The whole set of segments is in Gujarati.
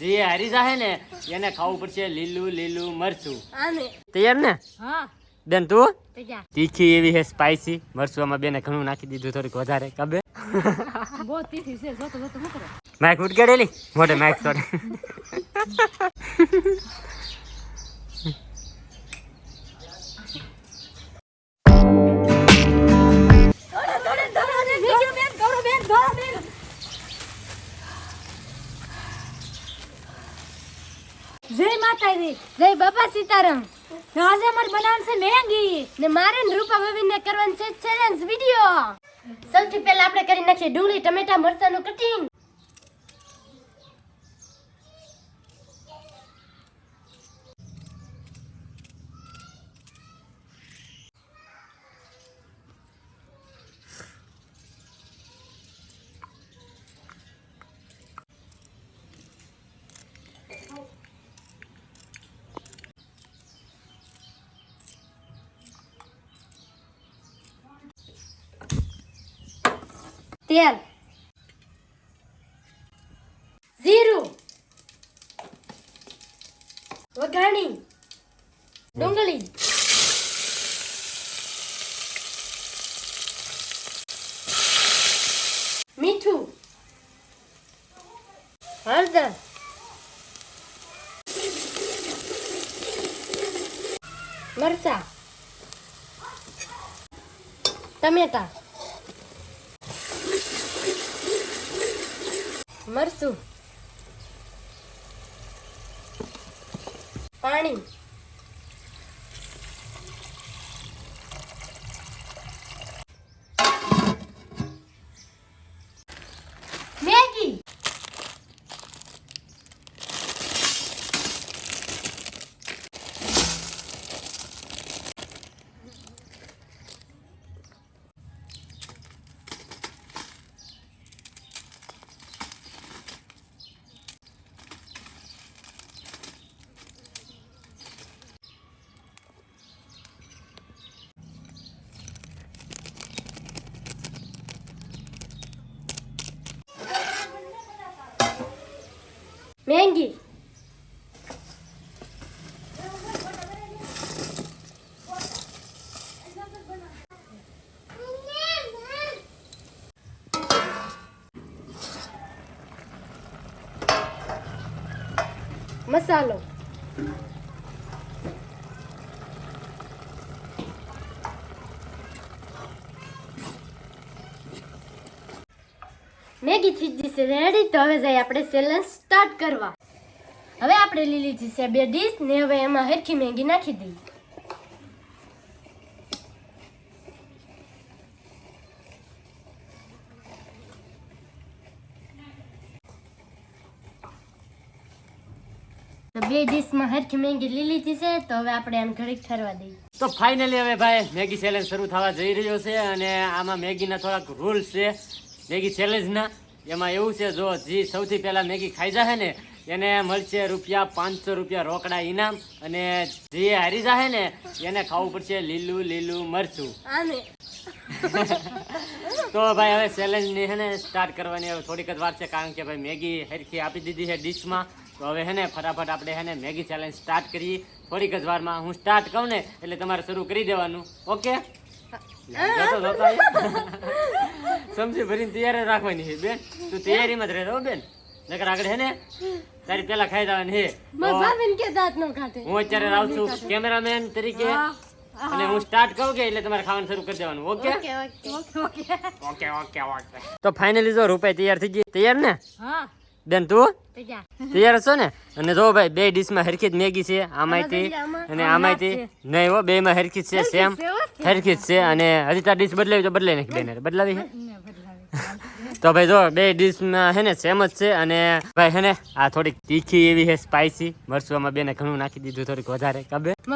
જે હારી જાહે ને એને ખાવું પડશે લીલું લીલું મરચું. તૈયાર ને? હા. બેન તું? તીખી એવી હે સ્પાઈસી મરચુંમાં બેને ઘણું નાખી દીધું થોડીક વધારે કબે છે માઇક ઉટકેડેલી મોઢે માઇક સોરી માતાજી જય બાપા સીતારામ. આજે અમારે બનાવવાનું છે મેંગી. ને મારે ને રૂપા બબીને કરવાનું છે ચેલેન્જ વીડિયો સૌથી પહેલા આપણે કરી નાખીએ ડુંગળી, ટમેટા, મરચાનું કટિંગ તેલ. જીરું. વઘાણી. ડુંગળી. મીઠું. હળદર. મરચા. ટમેટા. મરચું પાણી મેગી મેગી મસાલો મેગી થઈ જશે રેડી તો હવે જઈ આપણે ચેલેન્જ સ્ટાર્ટ કરવા. હવે આપણે લીલી છે બે ડીશ ને હવે એમાં હરખી મેગી નાખી દઈએ. બે ડીશમાં હરખી મેગી લીધી છે તો હવે આપણે એમ ઘડીક ઠરવા દઈએ. તો ફાઇનલી હવે ભાઈ, મેગી ચેલેન્જ શરૂ થવા જઈ રહ્યો છે અને આમાં મેગીના થોડાક રૂલ્સ છે. મેગી ચેલેન્જના એમાં એવું છે જો જે સૌથી પહેલાં મેગી ખાઈ જશે ને એને મળશે રૂપિયા પાંચસો રૂપિયા રોકડા ઇનામ અને જે હારી જશે ને એને ખાવું પડશે લીલું લીલું મરચું. તો ભાઈ હવે ચેલેન્જની છે ને સ્ટાર્ટ કરવાની હવે થોડીક જ વાર છે કારણ કે ભાઈ મેગી હરખી આપી દીધી છે ડિશમાં તો હવે હે ને ફટાફટ આપણે હે ને મેગી ચેલેન્જ સ્ટાર્ટ કરીએ. થોડીક જ વારમાં હું સ્ટાર્ટ કહું ને એટલે તમારે શરૂ કરી દેવાનું. ઓકે સમજી ભરીને તૈયાર રાખવાની છે બેન. તું તૈયારીમાં જ રહેતો બેન. નકર આગળ હે ને તારી પેલા ખાઈ જવાની હે ભાભીને કે દાંત ન કાઢે હું અત્યારે રાવ છું કેમેરામેન તરીકે. અને હું સ્ટાર્ટ કહું કે એટલે તમારે ખાવાનું શરૂ કરી દેવાનું okay? Okay okay okay okay. Okay okay તો ફાઇનલી જો રૂપિયા તૈયાર થઈ ગઈ. તૈયાર ને? હા. બેન તું? તૈયાર. છો ને? અને જો ભાઈ બે ડીશમાં હરખી જ મેગી છે આમાંથી અને આમાંથી નહીં હો બે માં હરખી છે સેમ હરખી જ છે અને હજી તાર ડીશ બદલાવી તો બદલાઈ નાખી બેન બદલાવી છે તો ભાઈ જો બે ડીશમાં હે ને સેમ જ છે અને ભાઈ હે ને આ થોડીક તીખી એવી છે સ્પાઈસી મરચું બેને ઘણું નાખી દીધું થોડીક વધારે. કબે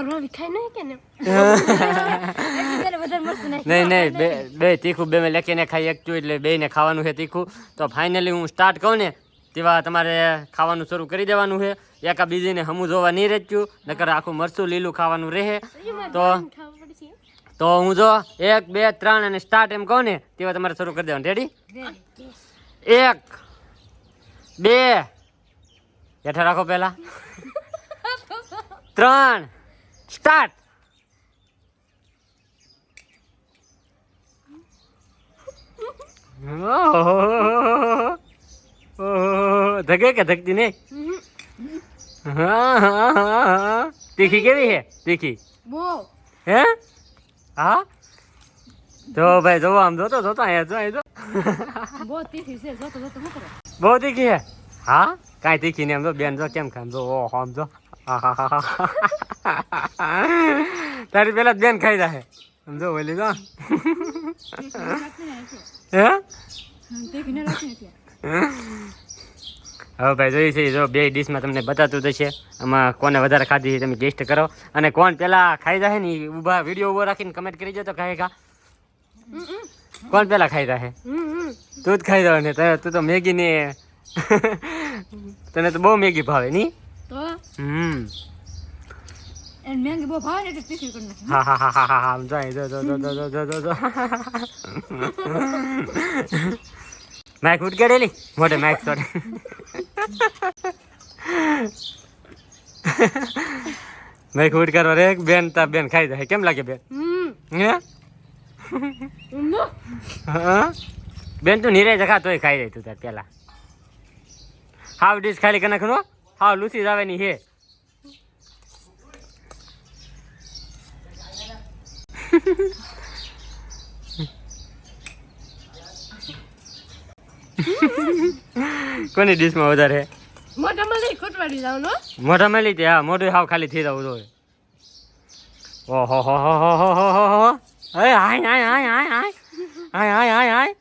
નહીં નહીં બે બે તીખું બે મેં લેખીને ખાઈ એકતું એટલે બે ને ખાવાનું છે તીખું. તો ફાઇનલી હું સ્ટાર્ટ કહું ને તેવા તમારે ખાવાનું શરૂ કરી દેવાનું છે. એકા બીજીને હમું જોવા નહીં રહેતું નકર આખું મરચું લીલું ખાવાનું રહે. તો તો હું જો એક બે ત્રણ અને સ્ટાર્ટ એમ કહું ને તેવા તમારે શરૂ કરી દેવાનું. રેડી એક બે. હેઠા રાખો પહેલા. ત્રણ. સ્ટાર્ટ ધગે કે ધગતી નહીં? હા હા હા તીખી કેવી છે? તીખી. હે? હા? જો ભાઈ જોવો આમ જોતો જોતો અહીંયા જો અહીં જો. બહુ તીખી છે. જોતો જોતો શું કરો? બહુ તીખી હે હા? કાંઈ તીખી નહીં આમ જો. બેન જો કેમ ખામ જો ઓ આમ જો. તારી પેલા બેન ખાઈ જાય આમ જો ઓલી જો. હે? હવે ભાઈ જોઈ છે જો બે ડીશમાં તમને બતાતું થશે એમાં કોને વધારે ખાધી છે તમે ટેસ્ટ કરો. અને કોણ પેલા ખાઈ જાય ને ઊભા વીડિયો ઊભો રાખીને કમેન્ટ કરી જતો ખાય ખા. કોણ પેલા ખાઈ જાય તું જ ખાઈ રહ્યો ને તું તો મેગી ને તને તો બહુ મેગી ભાવે નહીં હમ. મેગી હા હા હા હા હા જો જો જો જો જો જો જો. માઇક ઉટકેડેલી મોટે માઇક સોડે માઇક ઉટકારો રે બેન તા બેન ખાઈ જાય. કેમ લાગે બેન? હે? બેન તું નીરે જખા તોય ખાઈ રહી તું તાર પેલા. હાવ ડીશ ખાલી કનક નાખનો હાવ લૂસી જ આવે ની હે. કોની ડીશમાં વધારે? મોટા મળી ખોટવાડી જાવ નો મોઢા મેલી તે હા મોઢું હાવ ખાલી થઈ જવું જોઈએ ઓહો હો હો હો હો હો હો હો અરે હાય હાય હાય હાય હાય હાય હાય હાય હાય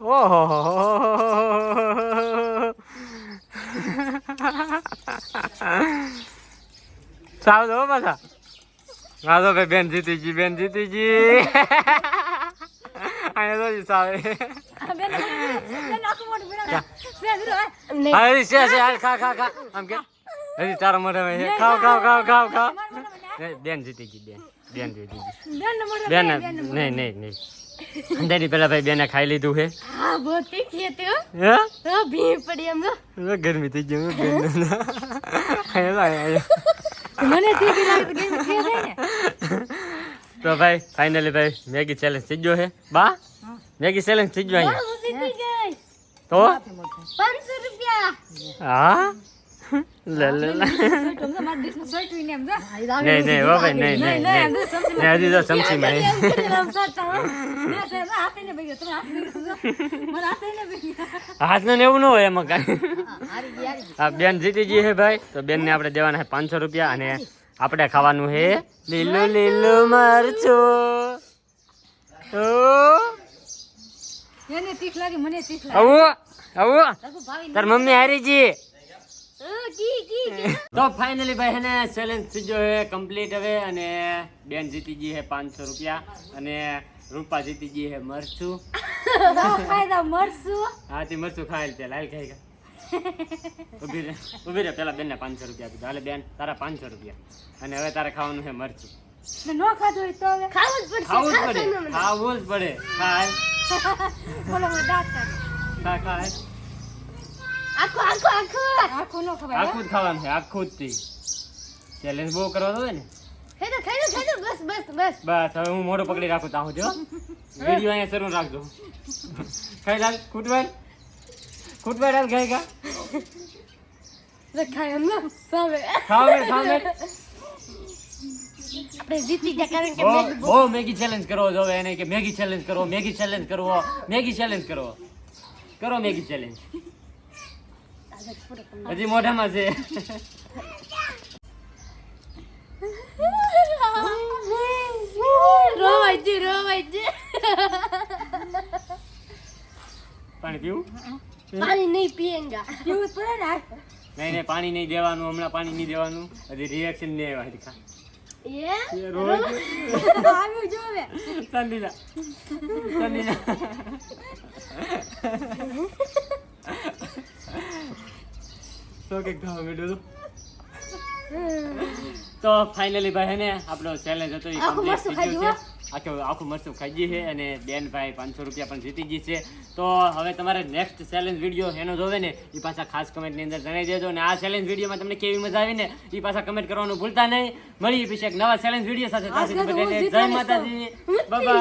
ઓહો હો હો હો હો હો સાવ દો પાછા હા તો ભાઈ બેન જીતી જી બેન જીતી જી અહીંયા તો સાવે આખું મોટું બેન સે જરો હા હરી છે છે હાલ ખા ખા. ખા આમ કે હજી તારા મોઢામાં છે ખાવ ખાવ ખાવ ખાવ ખાવ. બેન જીતી ગઈ બેન. બેન જીતી ગઈ. બેન નહીં નહીં નહીં અંદાજી પેલા ભાઈ બેને ખાઈ લીધું છે હા બહુ તીખી હતી હે. હા? ભી પડી એમ જો ગરમી થઈ ગઈ બેન. મને તીખી લાગે તો કેમ ને. તો ભાઈ ફાઇનલી ભાઈ મેગી ચેલેન્જ થઈ ગયો છે બા મેગી ચેલેન્જ થઈ ગયો અહીંયા. તો પાંચસો રૂપિયા હા લે લે લે નહીં નહીં હો ભાઈ નહીં નહીં નહીં નહીં હજી તો ચમચીમાં છે. હાથને ને એવું ન હોય એમાં કાંઈ હા બેન જીતી ગઈ છે ભાઈ તો બેનને આપણે દેવાના છે પાંચસો રૂપિયા અને આપણે ખાવાનું હે લીલું લીલું મરચું ઓ એને તીખ લાગી મને તીખ લાગી. આવો આવો. તાર મમ્મી હારી જી. હા, કી કી કી તો ફાઇનલી ભાઈ હેને ચેલેન્જ થઈ ગયો હે કમ્પ્લીટ હવે અને બેન જીતી ગઈ હે પાંચસો રૂપિયા અને રૂપા જીતી ગઈ હે મરચું. દઉં મરસું હાથી મરચું ખાયેલ તે લાલ ખાઈ ગયા. ઊભી રે ઊભી રે પેલા બેનને પાંચસો રૂપિયા આપી દો. હાલે બેન તારા પાંચસો રૂપિયા. અને હવે તારે ખાવાનું છે મરચું. ન ખાધું હોય તો ખાવું જ પડશે ખાવું જ પડે. ખાવું જ પડે ખાય. બોલો કાઢ. ખા ખાય આખું આખું આખું. આખું નો ખવાય આખું જ ખાવાનું છે આખું જ થી ચેલેન્જ બહુ કરવાનો હોય ને? ખાઈ દો ખાઈ દો ખાઈ દો બસ બસ બસ. બસ હવે હું મોઢું પકડી રાખું ત્યાં સુધી હો વીડિયો અહીંયા શરૂ રાખજો. ખાઈ લાલ ખૂટવાડ ખૂટવાડ હાલ ખાઈ ખા તો ખાઈ એમ નો બે ખાવ બે આપણે જીતી ગયા કારણ કે મેં બહુ મેગી ચેલેન્જ કરવો જોવે એને કે મેગી ચેલેન્જ કરવો મેગી ચેલેન્જ કરવો મેગી ચેલેન્જ કરવો કરો મેગી ચેલેન્જ હજી મોઢામાં છે. રોવાય છે રોવાય છે પાણી પીવું? પાણી નહીં પીએંગા. પીવું પડે ને નહીં નહીં પાણી નહીં દેવાનું હમણાં પાણી નહીં દેવાનું. હજી રિએક્શન નહીં આવ્યા તો કે ફાઇનલી ભાઈ હે ને આપણો ચેલેન્જ હતો એ કમ્પ્લીટ થઈ ગયો છે. આખું આખું મરચું ખાઈ ગઈ છે અને બેનભાઈ પાંચસો રૂપિયા પણ જીતી ગઈ છે. તો હવે તમારે નેક્સ્ટ ચેલેન્જ વીડિયો એનો જોવે ને એ પાછા ખાસ કમેન્ટની અંદર જણાવી દેજો. અને આ ચેલેન્જ વિડીયોમાં તમને કેવી મજા આવી ને એ પાછા કમેન્ટ કરવાનું ભૂલતા નહીં. મળી પછી એક નવા ચેલેન્જ વીડિયો સાથે. જય માતાજી. બાય